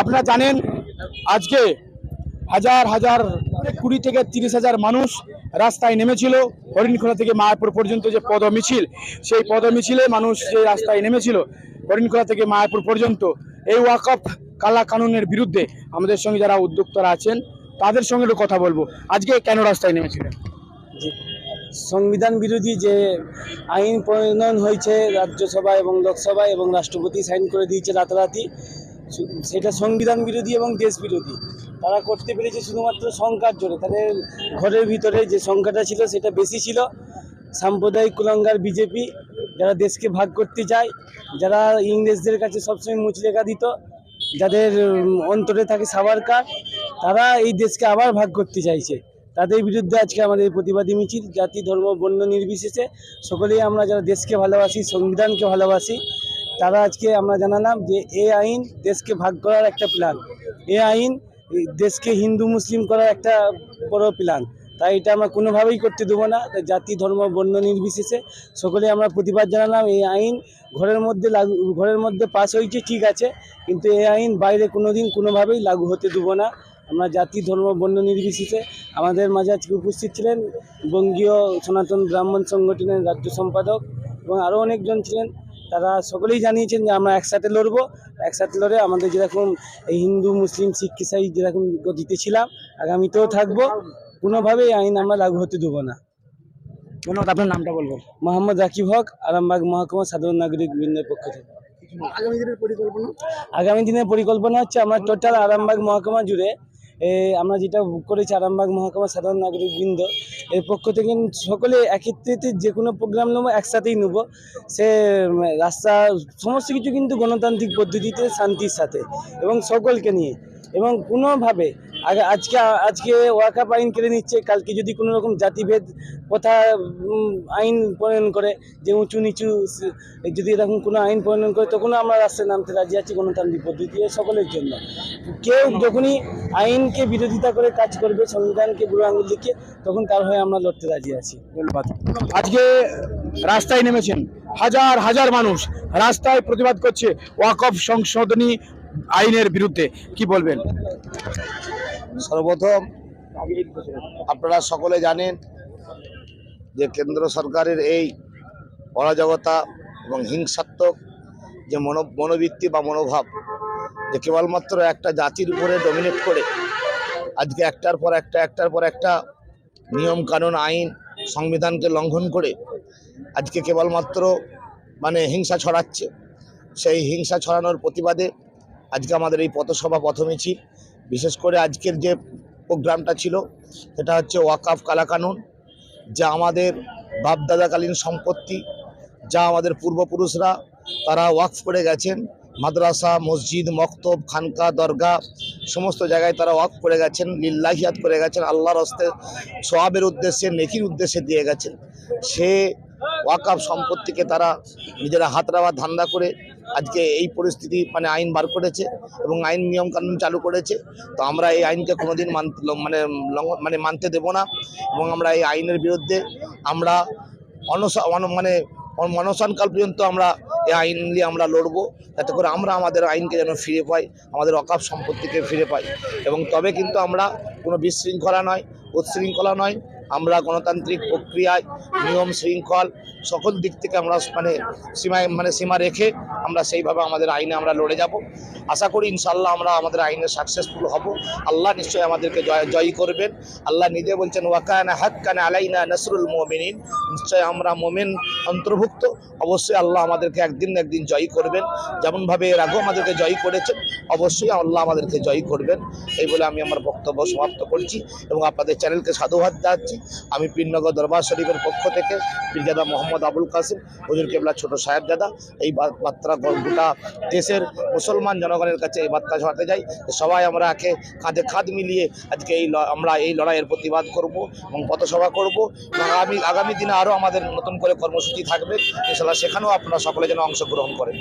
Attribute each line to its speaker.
Speaker 1: আপনারা জানেন, আজকে হাজার হাজার কুড়ি থেকে তিরিশ হাজার মানুষ রাস্তায় নেমেছিল। হরিণখোলা থেকে মায়াপুর পর্যন্ত যে পদ মিছিল সেই পদ মিছিলে মানুষ যে রাস্তায় নেমেছিল, হরিণখোলা থেকে মায়াপুর পর্যন্ত। এই ওয়াকফ কালা কানুনের বিরুদ্ধে আমাদের সঙ্গে যারা উদ্যোক্তারা আছেন, তাদের সঙ্গে একটু কথা বলব। আজকে কেন রাস্তায় নেমেছিলেন?
Speaker 2: সংবিধান বিরোধী যে আইন প্রণয়ন হয়েছে রাজ্যসভা এবং লোকসভা এবং রাষ্ট্রপতি সাইন করে দিয়েছে রাতারাতি সেটা সংবিধান বিরোধী এবং দেশ বিরোধী। তারা করতে পেরেছে শুধুমাত্র সংখ্যার জোরে। তাদের ঘরের ভিতরে যে সংখ্যাটা ছিল, সেটা বেশি ছিল। সাম্প্রদায়িক কুলঙ্গার বিজেপি, যারা দেশকে ভাগ করতে চায়, যারা ইংরেজদের কাছে সবসময় মুচলেখা দিত, যাদের অন্তরে থাকে সাবারকার তারা এই দেশকে আবার ভাগ করতে চাইছে। তাদের বিরুদ্ধে আজকে আমাদের প্রতিবাদী মিছিল, জাতি, ধর্ম বর্ণ নির্বিশেষে, সকলেই আমরা যারা দেশকে ভালোবাসি, সংবিধানকে ভালোবাসি তারা আজকে আমরা জানালাম যে এ আইন দেশকে ভাগ করার একটা প্ল্যান এ আইন দেশকে হিন্দু, মুসলিম করার একটা বড় প্ল্যান তাই এটা আমরা কোনোভাবেই করতে দেবো না। জাতি, ধর্ম, বর্ণ নির্বিশেষে সকলে আমরা প্রতিবাদ জানালাম এই আইন ঘরের মধ্যে লাগু, ঘরের মধ্যে পাস হয়েছে, ঠিক আছে। কিন্তু এই আইন বাইরে কোনো দিন কোনোভাবেই লাগু হতে দেবো না। আমরা জাতি, ধর্ম, বর্ণ নির্বিশেষে আমাদের মাঝে আজকে উপস্থিত ছিলেন বঙ্গীয় সনাতন ব্রাহ্মণ সংগঠনের রাজ্য সম্পাদক এবং আরও অনেকজন ছিলেন। তারা সকলেই জানিয়েছেন যে আমরা একসাথে লড়বো। একসাথে লড়ে আমাদের যেরকম হিন্দু মুসলিম শিখ ইসাই যেরকম গতিতে ছিলাম আগামীতেও থাকব। কোনোভাবেই আইন আমরা লাগু হতে দেবো না।
Speaker 1: ধন্যবাদ আপনার নামটা বলবেন।
Speaker 2: মোহাম্মদ রাকিব হক আরামবাগ মহকুমা সাধারণ নাগরিক বৃন্দের পক্ষ থেকে।
Speaker 1: আগামী দিনের পরিকল্পনা?
Speaker 2: আগামী দিনের পরিকল্পনা হচ্ছে আমরা টোটাল আরামবাগ মহকুমা জুড়ে আমরা যেটা করেছি আরামবাগ মহকুমা সাধারণ নাগরিক বৃন্দ এর পক্ষ থেকে সকলে একত্রিত যে কোনো প্রোগ্রাম নেব, একসাথেই নেব। সে রাস্তা, সমস্ত কিছু কিন্তু গণতান্ত্রিক পদ্ধতিতে, শান্তির সাথে এবং সকলকে নিয়ে। এবং কোনোভাবে আগে আজকে আজকে ওয়াকাপ আইন কেড়ে নিচ্ছে, কালকে যদি কোনো রকম জাতিভেদ প্রথা আইন প্রণয়ন করে যে উঁচু নিচু যদি এরকম কোনো আইন প্রণয়ন করে তখনও আমরা রাস্তায় নামতে রাজি আছি গণতান্ত্রিক পদ্ধতি সকলের জন্য। কেউ যখনই আইনকে বিরোধিতা করে কাজ করবে, সংবিধানকে বুড়ো আঙুল দেখিয়ে, তখন তার হয়ে আমরা লড়তে রাজি আছি।
Speaker 1: ধন্যবাদ। আজকে রাস্তায় নেমেছেন হাজার হাজার মানুষ। রাস্তায় প্রতিবাদ করছে ওয়াকফ সংশোধনী আইনের বিরুদ্ধে কি বলবেন?
Speaker 3: সর্বপ্রথম আপনারা সকলে জানেন যে কেন্দ্র সরকারের এই অরাজকতা এবং হিংসাত্মক যে মনো, মনোবৃত্তি বা মনোভাব যে কেবলমাত্র একটা জাতির উপরে ডমিনেট করে, আজকে একটার পর একটা, একটার পর একটা নিয়ম কানুন আইন সংবিধানকে লঙ্ঘন করে আজকে কেবলমাত্র মানে হিংসা ছড়াচ্ছে, সেই হিংসা ছড়ানোর প্রতিবাদে আজকে আমাদের এই পথসভা পথমিছিল বিশেষ করে আজকের যে প্রোগ্রামটা ছিল, সেটা হচ্ছে ওয়াকাফ কালাকানুন, যা আমাদের বাপদাদাকালীন সম্পত্তি, যা আমাদের পূর্বপুরুষরা, তারা ওয়াকফ করে গেছেন। মাদ্রাসা, মসজিদ, মক্তব, খানকা দরগা সমস্ত জায়গায় তারা ওয়াকফ করে গেছেন, লিল্লাহিয়াত করে গেছেন, আল্লাহর হস্তে সোয়াবের উদ্দেশ্যে, নেকির উদ্দেশ্যে দিয়ে গেছেন। সে ওয়াকাফ সম্পত্তিকে তারা নিজেরা হাতড়াওয়া ধান্দা করে আজকে এই পরিস্থিতি মানে আইন বার করেছে এবং আইন নিয়ম কানুন চালু করেছে। তো আমরা এই আইনকে কোনোদিন মানে লঙ্ঘ- মানে মানতে দেব না এবং আমরা এই আইনের বিরুদ্ধে আমরা অনশা অন- মানে অনশনকাল পর্যন্ত আমরা এই আইন নিয়ে আমরা লড়বো। যাতে করে আমরা আমাদের আইনকে যেন ফিরে পাই, আমাদের অকাপ সম্পত্তিকে ফিরে পাই। এবং তবে কিন্তু আমরা কোনো বিশৃঙ্খলা নয়, উচ্ছৃঙ্খলা নয় আমরা গণতান্ত্রিক প্রক্রিয়ায় নিয়ম, শৃঙ্খল, সকল দিক থেকে আমরা মানে সীমায় মানে সীমা রেখে আমরা সেইভাবে আমাদের আইনে আমরা লড়ে যাব। আশা করি ইনশাল্লাহ আমরা আমাদের আইনে সাকসেসফুল হব। আল্লাহ নিশ্চয়ই আমাদেরকে জয় জয়ী করবেন। আল্লাহ নিজে বলছেন ওয়াকানা হাক্কানা আলাইনা নসরুল মুমিনিন। নিশ্চয় আমরা মোমেন অন্তর্ভুক্ত। অবশ্যই আল্লাহ আমাদেরকে একদিন না একদিন জয়ী করবেন। যেমনভাবে এর আগেও আমাদেরকে জয়ী করেছেন, অবশ্যই আল্লাহ আমাদেরকে জয়ী করবেন। এই বলে আমি আমার বক্তব্য সমাপ্ত করছি এবং আপনাদের চ্যানেলকে সাধুবাদ জানাচ্ছি। আমি পীরনগর দরবার শরীফের পক্ষ থেকে পীরজাদা মোহাম্মদ আবুল কাসিম, হুজুর কেবলা ছোট সাহেব দাদা, এই বার্তা গোটা দেশের মুসলমান জনগণের কাছে এই বার্তা ছড়াতে যাই সবাই আমরা একে কাঁধে খাদ মিলিয়ে আজকে এই আমরা এই লড়াইয়ের প্রতিবাদ করব এবং পথসভা করব। আগামী আগামী দিনে আরও আমাদের নতুন করে কর্মসূচি থাকবে। ইনশাল্লাহ সেখানেও আপনারা সকলে যেন অংশগ্রহণ করেন।